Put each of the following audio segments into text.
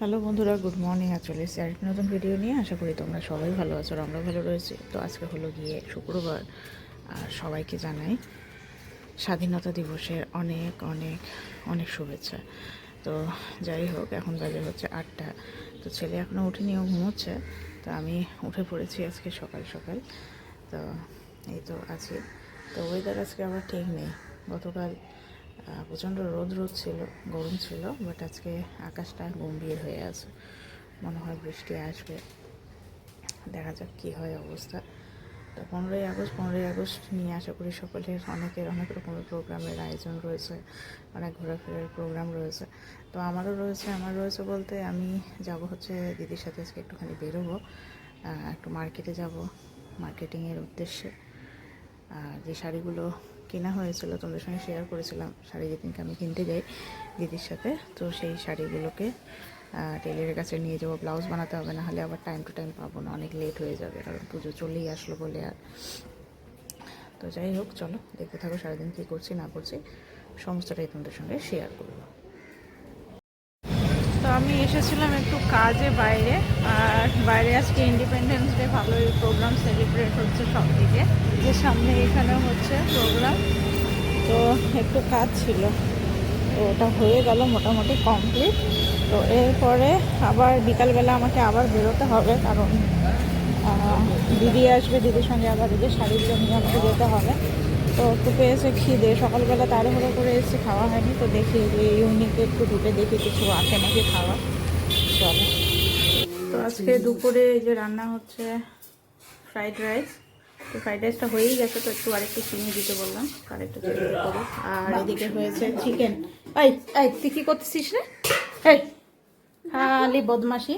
Hello বন্ধুরা, good morning আর চলে এসেছি আরেকটি নতুন ভিডিও নিয়ে। আশা করি তোমরা সবাই ভালো আছো আমরা ভালো রয়েছি। তো আজকে হলো গিয়ে শুক্রবার, আর সবাইকে জানাই স্বাধীনতা দিবসের অনেক অনেক অনেক শুভেচ্ছা। তো যাই হোক, এখন বাজে হচ্ছে আটটা। তো ছেলে এখনও উঠেনি, ও ঘুমোচ্ছে। তো আমি উঠে পড়েছি আজকে সকাল সকাল। তো এই তো আছি। তো ওয়েদার আজকে আবার ঠিক নেই। গতকাল প্রচণ্ড রোদ রোদ ছিল, গরম ছিল বাট আজকে আকাশটা গম্ভীর হয়ে আছে। মনে হয় বৃষ্টি আসবে। দেখা যাক কী হয় অবস্থা। তো পনেরোই আগস্ট পনেরোই আগস্ট নিয়ে আশা করি সকলের অনেকের অনেক রকমের প্রোগ্রামের আয়োজন রয়েছে, অনেক ঘোরাফেরার প্রোগ্রাম রয়েছে। তো আমারও রয়েছে, আমার রয়েছে বলতে আমি যাব হচ্ছে দিদির সাথে আজকে একটুখানি বেরোবো একটু মার্কেটে যাব। মার্কেটিংয়ের উদ্দেশ্যে। যে শাড়িগুলো কেনা হয়েছিল, তোমাদের সঙ্গে শেয়ার করেছিলাম শাড়ি যেদিনকে আমি কিনতে যাই দিদির সাথে। তো সেই শাড়িগুলোকে টেলারের কাছে নিয়ে যাব। ব্লাউজ বানাতে হবে না হলে আবার টাইম টু টাইম পাবো না, অনেক লেট হয়ে যাবে, কারণ পুজো চলেই আসলো বলে আর। তো যাই হোক, চলো, দেখতে থাকো সারাদিন কী করছি, না করছি, সমস্তটাই তোমাদের সঙ্গে শেয়ার করব। তো আমি এসেছিলাম একটু কাজে বাইরে, আর বাইরে আজকে ইন্ডিপেন্ডেন্স ডে ভালোই প্রোগ্রাম সেলিব্রেট হচ্ছে সব দিকে যে সামনে এখানে হচ্ছে প্রোগ্রাম তো একটু কাজ ছিল। তো ওটা হয়ে গেল মোটামুটি কমপ্লিট তো এরপরে আবার বিকালবেলা আমাকে আবার বেরোতে হবে, কারণ দিদি আসবে, দিদির সঙ্গে আবার দিদির শাড়িগুলো নিয়ে আমাকে যেতে হবে। তো একটু পেয়েছে খিদে। সকালবেলা তাড়াহুড়ো করে এসে খাওয়া হয়নি, তো দেখি ইউনিকে একটু ঢুকে দেখি কিছু আছে নাকি খাওয়া। চলো। তো আজকে দুপুরে এই যে রান্না হচ্ছে ফ্রাইড রাইস। তো ফ্রাইড রাইসটা হয়েই গেছে, তো একটু আরেকটু চিনি দিতে বললাম আরেকটু চিনি করো আর এদিকে হয়েছে চিকেন এই এই, তুই কী করতেছিস রে? এই, খালি বদমাসি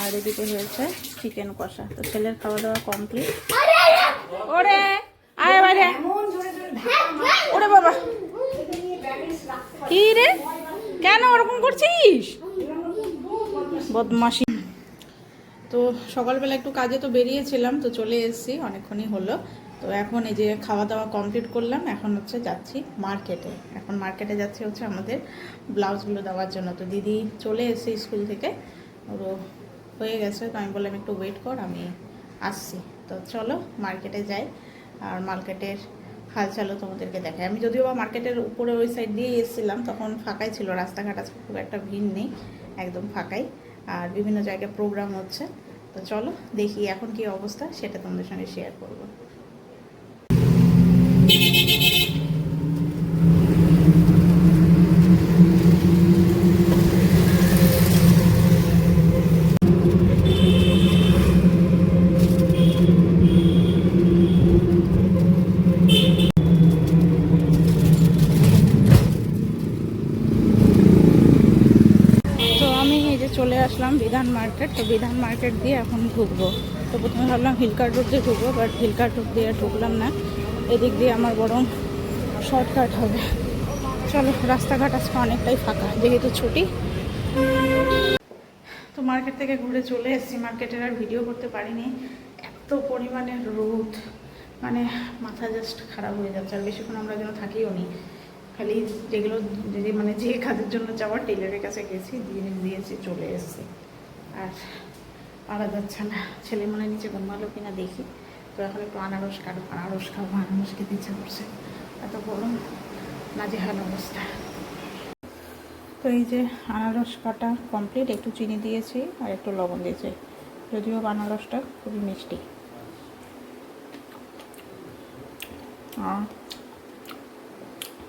আর এদিকে হয়েছে চিকেন কষা। তো ছেলের খাওয়া দাওয়া কমপ্লিট ওরে! আয় বাইরে ওরে বাবা। কি রে? কেন ওরকম করছিস? বদমাসি তো সকালবেলা একটু কাজে তো বেরিয়েছিলাম, তো চলে এসেছি, অনেকক্ষণই হলো। তো এখন এই যে খাওয়া দাওয়া কমপ্লিট করলাম, এখন হচ্ছে যাচ্ছি মার্কেটে এখন মার্কেটে যাচ্ছি হচ্ছে আমাদের ব্লাউজগুলো দেওয়ার জন্য। তো দিদি চলে এসেছে স্কুল থেকে। ওরও হয়ে গেছে, তো আমি বললাম একটু ওয়েট কর, আমি আসছি। তো চলো মার্কেটে যাই। আর মার্কেটের হালচালও তোমাদেরকে দেখায়। আমি যদিও বা মার্কেটের উপরে ওই সাইড দিয়ে এসেছিলাম, তখন ফাঁকাই ছিল, রাস্তাঘাট আজকে খুব একটা ভিড় নেই, একদম ফাঁকাই। আর বিভিন্ন জায়গায় প্রোগ্রাম হচ্ছে। তো চলো, দেখি এখন কি অবস্থা, সেটা তোমাদের সঙ্গে শেয়ার করব তো আমি এই যে চলে আসলাম বিধান মার্কেট, তো বিধান মার্কেট দিয়ে এখন ঢুকবো। তো প্রথমে ভাবলাম হিলকার রোড দিয়ে ঢুকবো বাট হিলকার রোড দিয়ে ঢুকলাম না। এদিক দিয়ে আমার বরং শর্টকাট হবে। চলো, রাস্তাঘাট আজকে অনেকটাই ফাঁকা, যেহেতু ছুটি। তো মার্কেট থেকে ঘুরে চলে এসেছি। মার্কেটের আর ভিডিও করতে পারিনি। এত পরিমাণে রোদ। মানে মাথা জাস্ট খারাপ হয়ে যাচ্ছে, আর বেশিক্ষণ আমরা যেন থাকিও নি। খালি যেগুলো মানে যে কাজের জন্য যাওয়ার টেলারের কাছে গেছি, দিয়ে দিয়েছি, চলে এসেছি। আর পারা যাচ্ছে না। ছেলে মনে নিচে ঘুমালো কিনা দেখি। তো এখন একটু আনারস কাটবো, আনারস খাব, আনারস খেতে ইচ্ছা করছে। এত গরম, নাজেহাল অবস্থা। তো এই যে আনারস কাটা কমপ্লিট একটু চিনি দিয়েছি আর একটু লবণ দিয়েছি। যদিও আনারসটা খুবই মিষ্টি।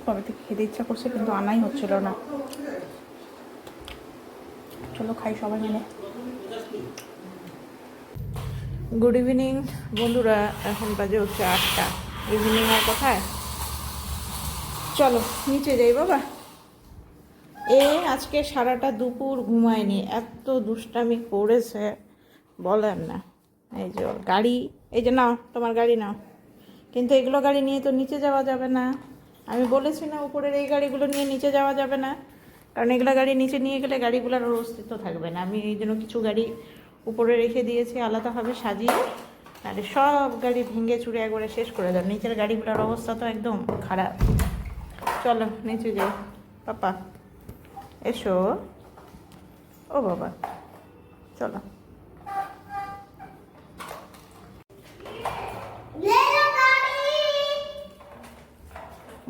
কবে থেকে খেতে ইচ্ছা করছে কিন্তু আনাই হচ্ছিল না। চলো খাই সবাই মিলে। গুড ইভিনিং বন্ধুরা, এখন বাজে হচ্ছে আটটা। ইভিনিং আর কোথায়? চলো, নিচে যাই বাবা। এ আজকে সারাটা দুপুর ঘুমায়নি, এত দুষ্টামি করেছে, বলেন না। এই যে গাড়ি, এই যে নাও, তোমার গাড়ি নাও। কিন্তু এগুলো গাড়ি নিয়ে তো নিচে যাওয়া যাবে না। আমি বলেছি না উপরের এই গাড়িগুলো নিয়ে নিচে যাওয়া যাবে না। কারণ এগুলো গাড়ি নিচে নিয়ে গেলে গাড়িগুলোর ওর অস্তিত্ব থাকবে না। আমি এই জন্য কিছু গাড়ি উপরে রেখে দিয়েছি, আলাদাভাবে সাজিয়ে। আর সব গাড়ি ভেঙে চুরে একবারে শেষ করে দাও নিচের গাড়িগুলোর অবস্থা তো একদম খারাপ। চলো, নিচে যাও পাপা, এসো। ও বাবা, চলো।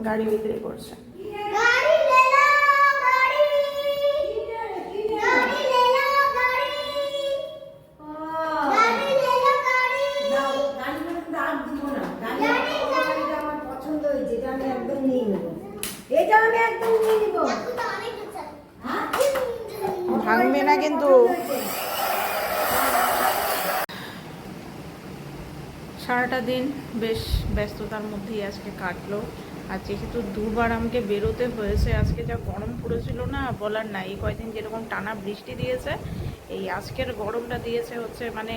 গাড়ি বিক্রি করছে না কিন্তু সারাটা দিন বেশ ব্যস্ততার মধ্যেই আজকে কাটলো। আর যেহেতু দুবার আমাকে বেরোতে হয়েছে, আজকে যা গরম পড়েছিল না, বলার নাই। এই কয়দিন যেরকম টানা বৃষ্টি দিয়েছে, এই আজকের গরমটা দিয়েছে হচ্ছে মানে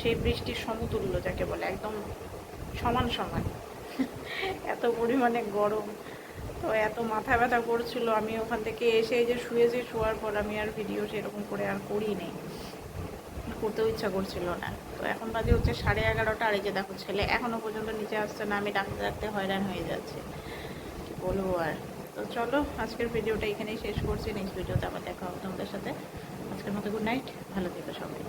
সেই বৃষ্টির সমতুল্য, যাকে বলে একদম সমান সমান। এত পরিমাণে গরম। তো এত মাথা ব্যথা করছিল, আমি ওখান থেকে এসে যে শুয়েছি শোয়ার পর আমি আর ভিডিও সেরকম করে আর করি নেই করতেও ইচ্ছা করছিল না। তো এখন বাজে হচ্ছে সাড়ে এগারোটা, আর এই যে দেখো ছেলে এখনও পর্যন্ত নিচে আসছে না, আমি ডাকতে ডাকতে হয়রান হয়ে যাচ্ছে। কি বলব আর? তো চলো, আজকের ভিডিওটা এখানেই শেষ করছি। নেক্সট ভিডিওতে আবার দেখা হবে তোমাদের সাথে। আজকের মতো গুড নাইট ভালো থেকো সবাই।